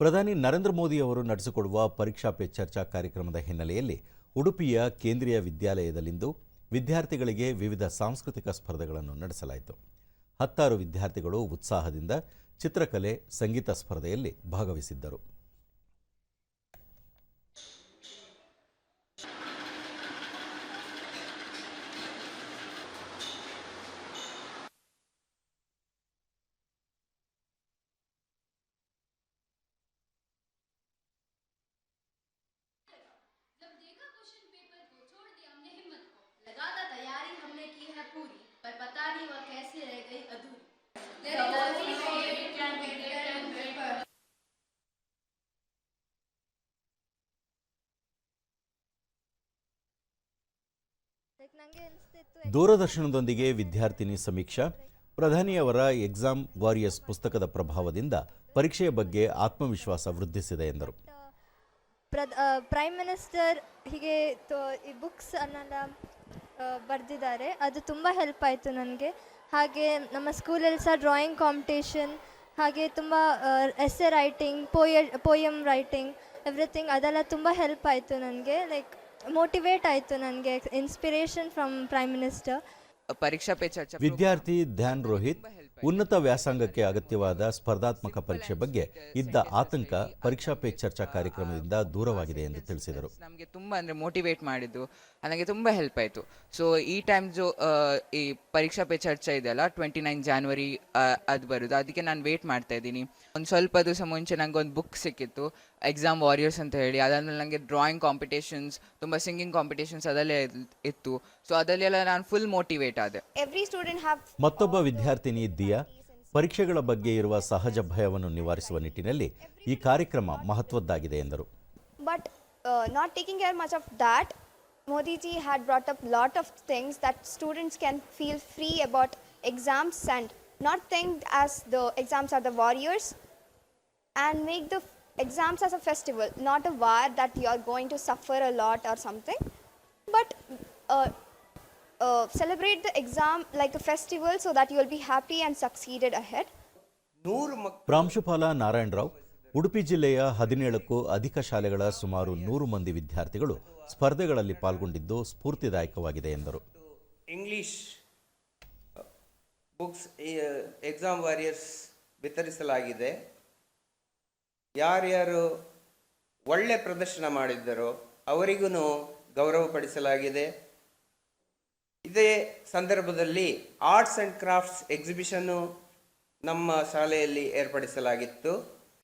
ಪ್ರಧಾನಿ ನರೇಂದ್ರ ಮೋದಿ ಅವರು ನಡೆಸಿಕೊಡುವ ಪರೀಕ್ಷಾ ಪೇ ಚರ್ಚಾ ಕಾರ್ಯಕ್ರಮದ ಹಿನ್ನೆಲೆಯಲ್ಲಿ ಉಡುಪಿಯ ಕೇಂದ್ರೀಯ ವಿದ್ಯಾಲಯದಲ್ಲಿಂದು ವಿದ್ಯಾರ್ಥಿಗಳಿಗೆ ವಿವಿಧ ಸಾಂಸ್ಕೃತಿಕ ಸ್ಪರ್ಧೆಗಳನ್ನು ನಡೆಸಲಾಯಿತು. ಹತ್ತಾರು ವಿದ್ಯಾರ್ಥಿಗಳು ಉತ್ಸಾಹದಿಂದ ಚಿತ್ರಕಲೆ, ಸಂಗೀತ ಸ್ಪರ್ಧೆಯಲ್ಲಿ ಭಾಗವಹಿಸಿದ್ದರು. पूरी पर पता नहीं वह कैसे रह गई अधूरी ಲೈಕ್ ನನಗೆ ಅನಿಸ್ತಿತ್ತು ದೂರದರ್ಶನದೊಂದಿಗೆ ವಿದ್ಯಾರ್ಥಿನಿ ಸಮೀಕ್ಷಾ ಪ್ರಧಾನಿಯವರ ಎಕ್ಸಾಮ್ ವಾರಿಯರ್ಸ್ ಪುಸ್ತಕದ ಪ್ರಭಾವದಿಂದ ಪರೀಕ್ಷೆಯ ಬಗ್ಗೆ ಆತ್ಮವಿಶ್ವಾಸ ವೃದ್ಧಿಸಿದೆ ಎಂದರು ಪ್ರದ್ ಪ್ರೈಮ್ ಮಿನಿಸ್ಟರ್ ಹೀಗೆ ತೋ- ಈ ಬುಕ್ಸ್ ಅನ್ನೆಲ್ಲ ಬರೆದಿದ್ದಾರೆ. ಅದು ತುಂಬ ಹೆಲ್ಪ್ ಆಯಿತು ನನಗೆ. ಹಾಗೆ ನಮ್ಮ ಸ್ಕೂಲಲ್ಲಿ ಸಹ ಡ್ರಾಯಿಂಗ್ ಕಾಂಪಿಟೇಷನ್ ಹಾಗೆ ತುಂಬ a writing po poem writing everything ಅದೆಲ್ಲ ತುಂಬ ಹೆಲ್ಪ್ ಆಯಿತು ನನಗೆ. ಲೈಕ್ ಮೋಟಿವೇಟ್ ಆಯಿತು ನನಗೆ inspiration from prime minister Pariksha Pe Charcha ವಿದ್ಯಾರ್ಥಿ ಧ್ಯಾನ್ ರೋಹಿತ್ ಉನ್ನತ ವ್ಯಾಸಂಗಕ್ಕೆ ಅಗತ್ಯವಾದ ಸ್ಪರ್ಧಾತ್ಮಕ ಪರೀಕ್ಷೆ ಬಗ್ಗೆ ಇದ್ದ ಆತಂಕ ಪರೀಕ್ಷಾ ಪೇ ಚರ್ಚಾ ಕಾರ್ಯಕ್ರಮದಿಂದ ದೂರವಾಗಿದೆ ಎಂದು ತಿಳಿಸಿದರು. ನಮಗೆ ತುಂಬ ಅಂದರೆ ಮೋಟಿವೇಟ್ ಮಾಡಿದ್ದು. ನನಗೆ ತುಂಬ ಹೆಲ್ಪ್ ಆಯಿತು. ಸೊ ಈ ಟೈಮ್ ಜೋ ಈ ಪರೀಕ್ಷಾ ಪೇ ಚರ್ಚಾ ಇದೆಯಲ್ಲ ಟ್ವೆಂಟಿ ನೈನ್ ಜಾನ್ವರಿ ಅದು ಬರುದು. ಅದಕ್ಕೆ ನಾನು ವೇಟ್ ಮಾಡ್ತಾ ಇದ್ದೀನಿ. ಒಂದು ಸ್ವಲ್ಪ ದಿವಸ ಮುಂಚೆ ನಂಗೆ ಒಂದು ಬುಕ್ ಸಿಕ್ಕಿತ್ತು ಎಕ್ಸಾಮ್ ವಾರಿಯರ್ಸ್ ಅಂತ ಹೇಳಿ. ಅದಾದ್ಮೇಲೆ ನನಗೆ ಡ್ರಾಯಿಂಗ್ ಕಾಂಪಿಟೇಷನ್ಸ್ ತುಂಬ ಸಿಂಗಿಂಗ್ ಕಾಂಪಿಟೇಷನ್ಸ್ ಅದಲ್ಲೇ ಇತ್ತು. ಸೊ ಅದಲ್ಲೆಲ್ಲ ನಾನು ಫುಲ್ ಮೋಟಿವೇಟ್ ಆದೆ. ಎವ್ರಿ ಸ್ಟೂಡೆಂಟ್ ಹ್ಯಾವ್ ಮತ್ತೊಬ್ಬ ವಿದ್ಯಾರ್ಥಿನಿ ದಿಯಾ ಪರೀಕ್ಷೆಗಳ ಬಗ್ಗೆ ಇರುವ ಸಹಜ ಭಯವನ್ನು ನಿವಾರಿಸುವ ನಿಟ್ಟಿನಲ್ಲಿ ಈ ಕಾರ್ಯಕ್ರಮ ಮಹತ್ವದ್ದಾಗಿದೆ ಎಂದರು. But not taking care much of of Modiji had brought had lot of things that students that feel free about exams about not think as the exams are the warriors and make the exams as a festival not a war not you are going to suffer a lot or something lot celebrate the exam like a festival so that you will be happy and succeeded ahead. ನೂರು ಮಕ್ ಪ್ರಾಂಶುಪಾಲ ನಾರಾಯಣರಾವ್ ಉಡುಪಿ ಜಿಲ್ಲೆಯ ಹದಿನೇಳಕ್ಕೂ ಅಧಿಕ ಶಾಲೆಗಳ ಸುಮಾರು ನೂರು ಮಂದಿ ವಿದ್ಯಾರ್ಥಿಗಳು ಸ್ಪರ್ಧೆಗಳಲ್ಲಿ ಪಾಲ್ಗೊಂಡಿದ್ದು ಸ್ಫೂರ್ತಿದಾಯಕವಾಗಿದೆ ಎಂದರು. ಇಂಗ್ಲಿಷ್ ಬುಕ್ಸ್ ಎಕ್ಸಾಮ್ ವಾರಿಯರ್ಸ್ ವಿತರಿಸಲಾಗಿದೆ ಯಾರ್ಯಾರು ಒಳ್ಳೆ ಪ್ರದರ್ಶನ ಮಾಡಿದ್ದರೋ ಅವರಿಗೂ ಗೌರವಪಡಿಸಲಾಗಿದೆ. ಇದೇ ಸಂದರ್ಭದಲ್ಲಿ ಆರ್ಟ್ಸ್ ಆ್ಯಂಡ್ ಕ್ರಾಫ್ಟ್ಸ್ ಎಕ್ಸಿಬಿಷನ್ನು ನಮ್ಮ ಶಾಲೆಯಲ್ಲಿ ಏರ್ಪಡಿಸಲಾಗಿತ್ತು.